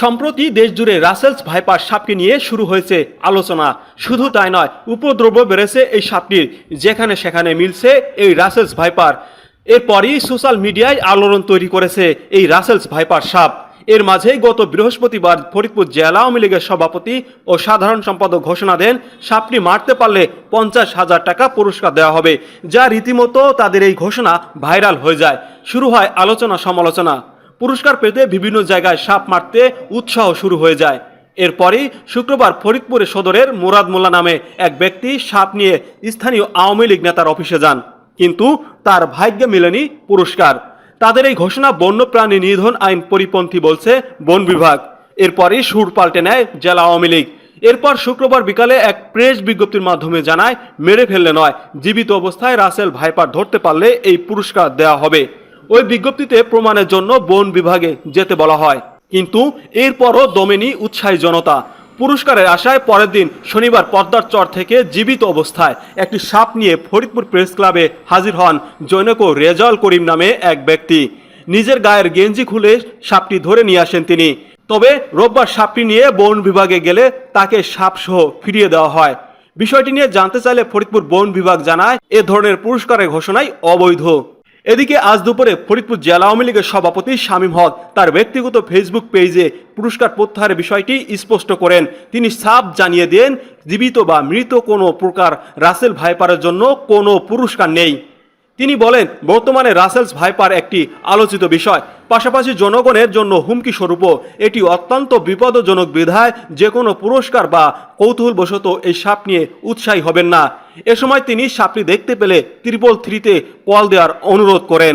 সম্প্রতি দেশজুড়ে Russell's viper সাপকে নিয়ে শুরু হয়েছে আলোচনা। শুধু তাই নয় উপদ্রব বেড়েছে এই সাপটির, যেখানে সেখানে মিলছে এই রাসেলস ভাইপার। এরপরই সোশ্যাল মিডিয়ায় আলোড়ন তৈরি করেছে এই রাসেলস ভাইপার সাপ। এর মাঝেই গত বৃহস্পতিবার ফরিদপুর জেলা আওয়ামী লীগের সভাপতি ও সাধারণ সম্পাদক ঘোষণা দেন, সাপটি মারতে পারলে পঞ্চাশ হাজার টাকা পুরস্কার দেওয়া হবে, যা রীতিমতো তাদের এই ঘোষণা ভাইরাল হয়ে যায়। শুরু হয় আলোচনা সমালোচনা পুরস্কার পেতে বিভিন্ন জায়গায় সাপ মারতে উৎসাহ শুরু হয়ে যায়। এরপরই শুক্রবার ফরিদপুরে সদরের মুরাদ মোল্লা নামে এক ব্যক্তি সাপ নিয়ে স্থানীয় আওয়ামী লীগ নেতার অফিসে যান। কিন্তু তার ভাগ্যে মেলেনি পুরস্কার। তাদের এই ঘোষণা বন্যপ্রাণী নিধন আইন পরিপন্থী বলছে বন বিভাগ। এরপরই সুর পাল্টে নেয় জেলা আওয়ামী লীগ। এরপর শুক্রবার বিকালে এক প্রেস বিজ্ঞপ্তির মাধ্যমে জানায়, মেরে ফেললে নয়, জীবিত অবস্থায় রাসেল ভাইপার ধরতে পারলে এই পুরস্কার দেওয়া হবে। ওই বিজ্ঞপ্তিতে প্রমাণের জন্য বন বিভাগে যেতে বলা হয়। কিন্তু এরপরও দমেনি উৎসাহী জনতা। পুরস্কারের আশায় পরের দিন শনিবার পদ্মার চর থেকে জীবিত অবস্থায় একটি সাপ নিয়ে ফরিদপুর প্রেস ক্লাবে হাজির হন জৈনক রেজাল করিম নামে এক ব্যক্তি। নিজের গায়ের গেঞ্জি খুলে সাপটি ধরে নিয়ে আসেন তিনি। তবে রোববার সাপটি নিয়ে বন বিভাগে গেলে তাকে সাপসহ ফিরিয়ে দেওয়া হয়। বিষয়টি নিয়ে জানতে চাইলে ফরিদপুর বন বিভাগ জানায়, এ ধরনের পুরস্কারের ঘোষণাই অবৈধ। এদিকে আজ দুপুরে ফরিদপুর জেলা আওয়ামী লীগের সভাপতি শামীম হক তার ব্যক্তিগত ফেসবুক পেজে পুরস্কার প্রত্যাহারের বিষয়টি স্পষ্ট করেন। তিনি সাফ জানিয়ে দেন, জীবিত বা মৃত কোনো প্রকার রাসেল ভাইপারের জন্য কোনো পুরস্কার নেই। তিনি বলেন, বর্তমানে রাসেলস ভাইপার একটি আলোচিত বিষয়। পাশাপাশি জনগণের জন্য হুমকি স্বরূপও এটি অত্যন্ত বিপদজনক বিধায় যে কোনো পুরস্কার বা কৌতূহলবশত এই সাপ নিয়ে উৎসাহী হবেন না। এ সময় তিনি সাপটি দেখতে পেলে ত্রিপল থ্রিতে কল দেওয়ার অনুরোধ করেন।